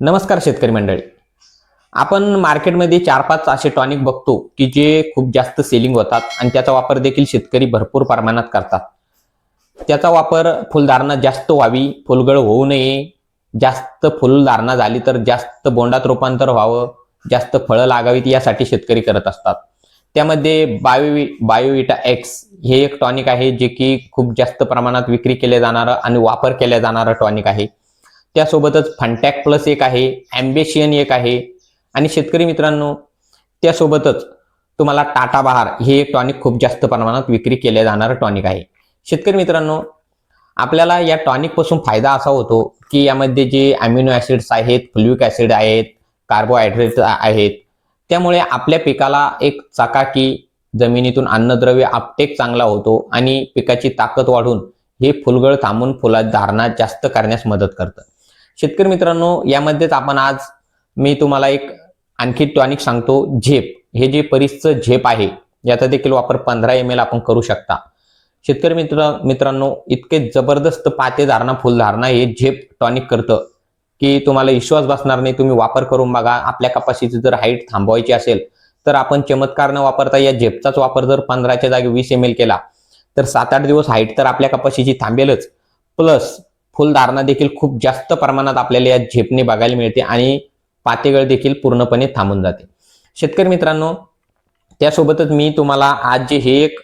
नमस्कार शेतकरी मंडळी. आपण मार्केटमध्ये चार पाच असे टॉनिक बघतो की जे खूप जास्त सेलिंग होतात आणि त्याचा वापर देखील शेतकरी भरपूर प्रमाणात करतात. त्याचा वापर फुलधारणा जास्त व्हावी फुलगळ होऊ नये जास्त फुलधारणा झाली तर जास्त बोंडात रूपांतर व्हावं जास्त फळं लागावीत यासाठी शेतकरी करत असतात. त्यामध्ये बायो बायोविटा एक्स हे एक टॉनिक आहे जे की खूप जास्त प्रमाणात विक्री केले जाणारं आणि वापर केल्या जाणारं टॉनिक आहे. त्यासोबतच फंटॅक प्लस एक आहे ॲम्बेशियन एक आहे. आणि शेतकरी मित्रांनो त्यासोबतच तुम्हाला टाटा बहार हे एक टॉनिक खूप जास्त प्रमाणात विक्री केले जाणारं टॉनिक आहे. शेतकरी मित्रांनो आपल्याला या टॉनिकपासून फायदा असा होतो की यामध्ये जे अमिनो ॲसिड्स आहेत फ्लुइक ॲसिड आहेत कार्बोहायड्रेट्स आहेत. त्यामुळे आपल्या पिकाला एक चाकाकी जमिनीतून अन्नद्रव्य आपटेक चांगला होतो आणि पिकाची ताकद वाढून हे फुलगळ थांबून फुला धारणा जास्त करण्यास मदत करतं. शेतकरी मित्रांनो यामध्येच आपण आज मी तुम्हाला एक आणखी टॉनिक सांगतो झेप. हे जे परिसचं झेप आहे याचा देखील वापर पंधरा एम एल आपण करू शकता. शेतकरी मित्र मित्रांनो इतके जबरदस्त पाते धारणा फुलधारणा हे झेप टॉनिक करतं की तुम्हाला विश्वास बसणार नाही तुम्ही वापर करून बघा आपल्या कपाशीची जर हाईट थांबवायची असेल तर आपण चमत्कार न वापरता या झेपचाच वापर जर पंधराच्या जागी वीस एम एल केला तर सात आठ दिवस हाईट तर आपल्या कपाशीची थांबेलच. प्लस फुलधारणा देखील खूप जास्त प्रमाणात आपल्याला या झेपने बघायला मिळते आणि पातेगळ देखील पूर्णपणे थांबून जाते. शेतकरी मित्रांनो त्यासोबतच मी तुम्हाला आज जे हे एक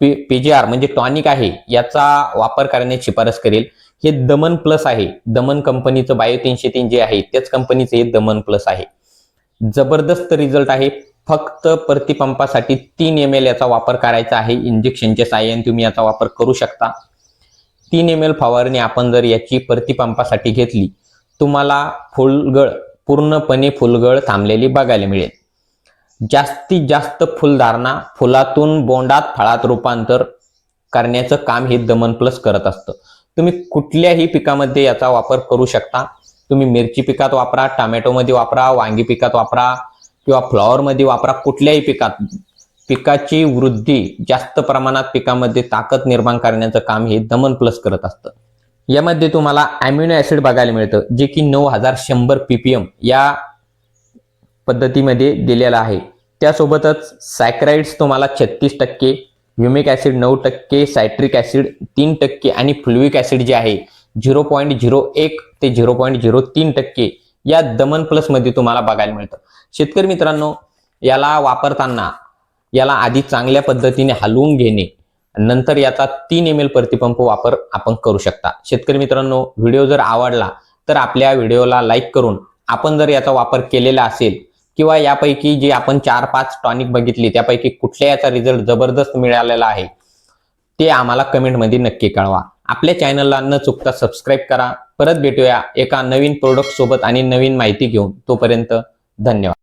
पी पी जी आर म्हणजे टॉनिक आहे याचा वापर करण्याची शिफारस करेल. हे दमन प्लस आहे. दमन कंपनीचं बायो तीनशे तीन जे आहे त्याच कंपनीचं हे दमन प्लस आहे. जबरदस्त रिझल्ट आहे. फक्त प्रतिपंपासाठी तीन एम एल याचा वापर करायचा आहे. इंजेक्शनच्या साह्याने तुम्ही याचा वापर करू शकता. तीन एम एल फवारणी आपण जर याची प्रतिपंपासाठी घेतली तुम्हाला फुलगळ पूर्णपणे फुलगळ थांबलेली बघायला मिळेल. जास्तीत जास्त फुलधारणा फुलातून बोंडात फळात रूपांतर करण्याचं काम हे दमन प्लस करत असतं. तुम्ही कुठल्याही पिकामध्ये याचा वापर करू शकता. तुम्ही मिरची पिकात वापरा टमॅटोमध्ये वापरा वांगी पिकात वापरा किंवा फ्लॉवरमध्ये वापरा कुठल्याही पिकात पिकाची वृद्धी जास्त प्रमाणात पिकामध्ये ताकद निर्माण करण्याचं काम हे दमन प्लस करत असतं. यामध्ये तुम्हाला अॅम्युनो ऍसिड बघायला मिळतं जे की नऊ हजार शंभर पीपीएम या पद्धतीमध्ये दिलेलं आहे. त्यासोबतच सायक्राइड्स तुम्हाला छत्तीस टक्के ह्युमिक ऍसिड नऊ टक्के सायट्रिक ऍसिड तीन टक्के आणि फ्लुविक ऍसिड जे आहे झिरो पॉईंट झिरो एक ते झिरो पॉईंट झिरो तीन टक्के या दमन प्लसमध्ये तुम्हाला बघायला मिळतं. शेतकरी मित्रांनो याला वापरताना याला आधी चांगल्या पद्धतीने हलवून घेणे. नंतर याचा तीन एम एल प्रतिपंप वापर आपण करू शकता. शेतकरी मित्रांनो व्हिडिओ जर आवडला तर आपल्या व्हिडिओला लाईक करून आपण जर याचा वापर केलेला असेल किंवा यापैकी जे आपण चार पाच टॉनिक बघितली त्यापैकी कुठल्या याचा रिझल्ट जबरदस्त मिळालेला आहे ते आम्हाला कमेंटमध्ये नक्की कळवा. आपल्या चॅनलला न चुकता सबस्क्राईब करा. परत भेटूया एका नवीन प्रोडक्ट सोबत आणि नवीन माहिती घेऊन. तोपर्यंत धन्यवाद.